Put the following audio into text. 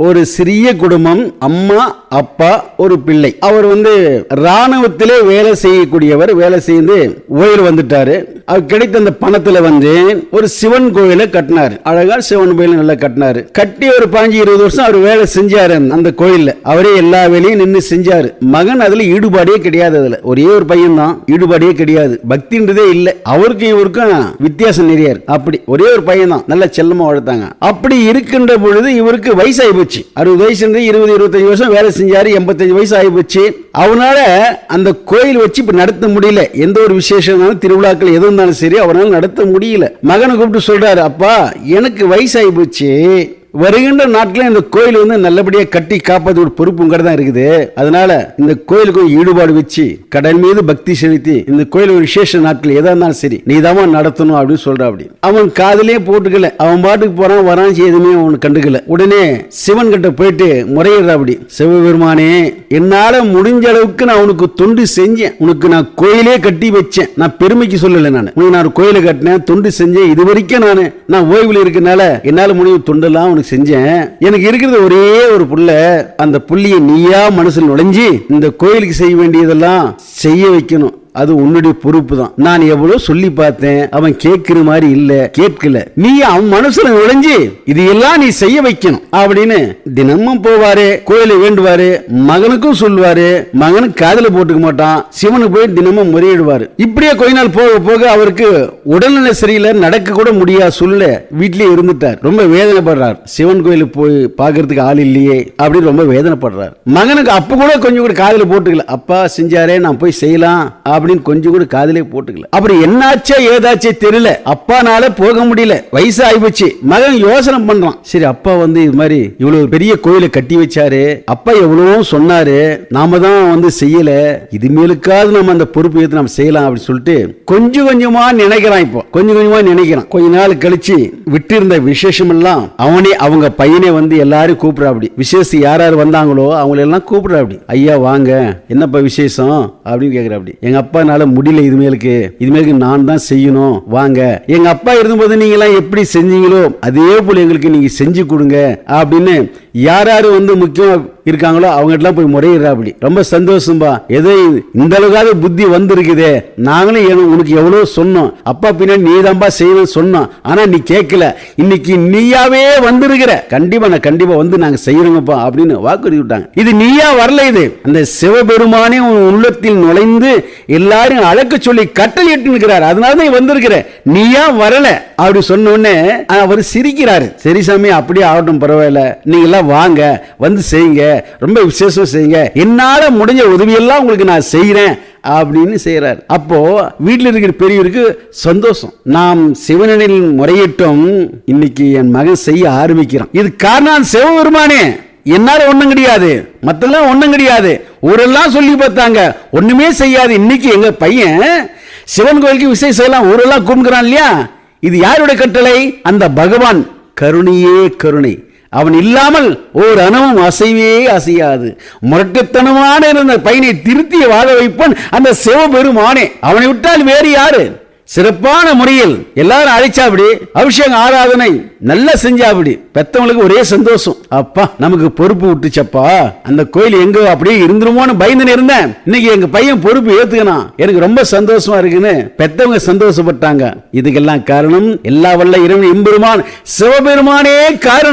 ஒரு சிறிய குடும்பம் அம்மா அப்பா ஒரு பிள்ளை. அவர் வந்து ராணுவத்திலே வேலை செய்யக்கூடியவர் வேலை செய்து ஓய்வு வந்துட்டாரு. அவர் கிடைத்த அந்த பணத்துல வந்து ஒரு சிவன் கோயிலை கட்டினாரு. அழகா சிவன் கோயிலை நல்லா கட்டினாரு. கட்டி ஒரு பாஞ்சு இருபது வருஷம் அவர் வேலை செஞ்சாரு அந்த கோயில்ல. அவரே எல்லா வேலையும் நின்று செஞ்சாரு. மகன் அதுல ஈடுபாடே கிடையாது அதுல. ஒரே ஒரு பையன் தான் ஈடுபாடே கிடையாது. பக்தின்றதே இல்லை. அவருக்கும் இவருக்கும் வித்தியாசம் நிறைய அப்படி ஒரே ஒரு பையன் தான் நல்ல செல்லமா வளர்த்தாங்க. அப்படி இருக்கின்ற பொழுது இவருக்கு வயசாகி போச்சு. அறுபது வயசு இருந்து இருபது இருபத்தஞ்சு வருஷம் வேலை செஞ்சாரு எண்பத்தஞ்சு வயசு ஆகி போச்சு. அவனால அந்த கோயில் வச்சு இப்ப நடத்த முடியல. எந்த ஒரு விசேஷம் திருவிழாக்கள் எது இருந்தாலும் சரி அவனால் நடத்த முடியல. மகனை கூப்பிட்டு சொல்றாரு அப்பா எனக்கு வயசாகி போச்சு. வருகின்ற நாட்களில் இந்த கோயில் வந்து நல்லபடியாக கட்டி காப்பாற்ற ஒரு பொறுப்பு தான் இருக்குது. அதனால இந்த கோயிலுக்கு ஒரு ஈடுபாடு வச்சு கடல் மீது பக்தி செலுத்தி இந்த கோயில் ஒரு விசேஷ நாட்கள் எதா இருந்தாலும் சரி நீ தான் நடத்தணும் அப்படின்னு சொல்றா அப்படி. அவன் காதலே போட்டுக்கல. அவன் பாட்டுக்கு போறான் வரான் எதுவுமே அவன் கண்டுக்கல. உடனே சிவன் கிட்ட போயிட்டு முறையிடுறா அப்படி. சிவபெருமானே என்னால முடிஞ்ச அளவுக்கு நான் உனக்கு தொண்டு செஞ்சேன். உனக்கு நான் கோயிலே கட்டி வச்சேன். நான் பெருமைக்கு சொல்லல நான். உனக்கு நான் ஒரு கோயிலை கட்டினேன் தொண்டு செஞ்சேன். இது வரைக்கும் நான் நான் ஓய்வில் இருக்கனால என்னால் முடிவு தொண்டெல்லாம் உனக்கு செஞ்சேன். எனக்கு இருக்கிறது ஒரே ஒரு புள்ள அந்த புள்ளியை நீயா மனசில் நுழைஞ்சி இந்த கோயிலுக்கு செய்ய வேண்டியதெல்லாம் செய்ய வைக்கணும். அது உன்னுடைய பொறுப்பு தான் நான் எவ்வளவு சொல்லி பார்த்தேன் அவன் கேட்கிற மாதிரி இல்ல கேட்கல. நீ அவன் மனசுல நுழைஞ்சு இது எல்லாம் நீ செய்ய வைக்கணும் அப்படின்னு தினமும் போவாரு கோயிலை வேண்டுவாரு மகனுக்கும் சொல்லுவாரு மகனுக்கு காதுல போட்டுக்க மாட்டான் சிவனுக்கு போய் தினமும் முறையிடுவாரு. இப்படியே கொஞ்ச நாள் போக போக அவருக்கு உடல்நிலை சரியில்லை நடக்க கூட முடியாது சொல்ல வீட்லயே இருந்துட்டார். ரொம்ப வேதனைப்படுறார். சிவன் கோயிலுக்கு போய் பார்க்கறதுக்கு ஆள் இல்லையே அப்படின்னு ரொம்ப வேதனைப்படுறார். மகனுக்கு அப்ப கூட கொஞ்சம் கூட காதல போட்டுக்கல. அப்பா செஞ்சாரே நான் போய் செய்யலாம் அப்படின்னு அப்படின்னு கொஞ்சம் கூட காதலே போட்டுக்கல. அப்புறம் என்னாச்சே ஏதாச்சே தெரியல. அப்பானால போக முடியல. வயசு ஆயிப்போச்சு மகன் யோசனை பண்றான். சரி அப்பா வந்து இது மாதிரி இவ்வளவு பெரிய கோயிலை கட்டி வச்சாரு. அப்பா எவ்வளவோ சொன்னாரு. நாம தான் வந்து செய்யல. இது மேலுக்காவது நம்ம அந்த பொறுப்பு எடுத்து நம்ம செய்யலாம் அப்படின்னு சொல்லிட்டு கொஞ்சம் கொஞ்சமா நினைக்கிறான் இப்போ. கொஞ்சம் கொஞ்சமா நினைக்கிறான். கொஞ்ச நாள் கழிச்சு விட்டு இருந்த விசேஷம் எல்லாம் அவனே அவங்க பையனே வந்து எல்லாரும் கூப்பிடா அப்படி. விசேஷம் யார் யார் வந்தாங்களோ அவங்கள எல்லாம் கூப்பிடுறா அப்படி. ஐயா வாங்க. என்னப்பா விசேஷம்? அப்படின்னு கேக்குறா அப்படி. எங்க அப்பானால முடியல இதுமேலுக்கு இதுமேலுக்கு நான் தான் செய்யணும். வாங்க. எங்க அப்பா இருந்தபோது நீங்க எல்லாம் எப்படி செஞ்சீங்களோ அதே போல எங்களுக்கு நீங்க செஞ்சு கொடுங்க அப்படின்னு யார் யார் வந்து முக்கியம் இருக்காங்களோ அவங்ககிட்டலாம் போய் முறையிடுறாப்படி. ரொம்ப சந்தோஷம்பா. எதோ இந்த அளவுக்காவது புத்தி வந்திருக்குதே. நாங்களும் உனக்கு எவ்வளோ சொன்னோம். அப்பா பின்னாடி நீ தான்பா செய்யணும் சொன்னோம். ஆனால் நீ கேட்கல. இன்னைக்கு நீயாவே வந்திருக்கிற. கண்டிப்பா நான் கண்டிப்பா வந்து நாங்கள் செய்யறோங்கப்பா அப்படின்னு வாக்குறுதி விட்டாங்க. இது நீயா வரல இது. அந்த சிவபெருமானே உன் உள்ளத்தில் நுழைந்து எல்லாரும் அழைக்க சொல்லி கட்டளை இருக்கிறார் அதனால தான் நீ வந்திருக்கிற. நீயா வரல. அப்படி சொன்ன உடனே அவர் சிரிக்கிறாரு. சரி சாமி அப்படியே ஆகட்டும் பரவாயில்ல. நீங்க எல்லாம் வாங்க வந்து செய்யுங்க ரொம்ப விசேஷம் செய்யுங்க என்னால் முடிஞ்ச உதவியெல்லாம் உங்களுக்கு நான் செய்கிறேன் அப்படின்னு செய்யறாரு அப்போ வீட்டில் இருக்கிற பெரியவருக்கு சந்தோஷம். நாம் சிவனில் முறையிட்டும் இன்னைக்கு என் மகன் செய்ய ஆரம்பிக்கிறான். இது காரணம் சிவபெருமானே. என்னால் ஒன்றும் கிடையாது. மத்தெல்லாம் ஒன்றும் கிடையாது. ஊரெல்லாம் சொல்லி பார்த்தாங்க. ஒண்ணுமே செய்யாது. இன்னைக்கு எங்க பையன் சிவன் கோயிலுக்கு விசேஷம் எல்லாம் ஊரெல்லாம் கும்பிடுறான் இல்லையா? இது யாருடைய கட்டளை? அந்த பகவான். கருணையே கருணை. அவன் இல்லாமல் ஓர் அணவும் அசைவே அசையாது. முரட்டுத்தனமான இருந்த பையனை திருத்திய வாழ வைப்பன் அந்த சிவபெருமானே. அவனை விட்டால் வேறு யாரு? சிறப்பான முறையில் எல்லாரும் அழைச்சாபடி அபிஷேகம் ஆராதனை நல்லா செஞ்சாபடி பெத்தவங்களுக்கு ஒரே சந்தோஷம். அப்பா நமக்கு பொறுப்பு விட்டுச்சப்பா அந்த கோயில் எங்க அப்படியே இருந்துருமோன்னு பயந்துன்னு இருந்தேன். இன்னைக்கு எங்க பையன் பொறுப்பு ஏத்துக்கணும். எனக்கு ரொம்ப சந்தோஷமா இருக்குன்னு பெத்தவங்க சந்தோஷப்பட்டாங்க. இதுக்கெல்லாம் காரணம் எல்லா வல்ல இரவு இம்பெருமான் சிவபெருமானே காரணம்.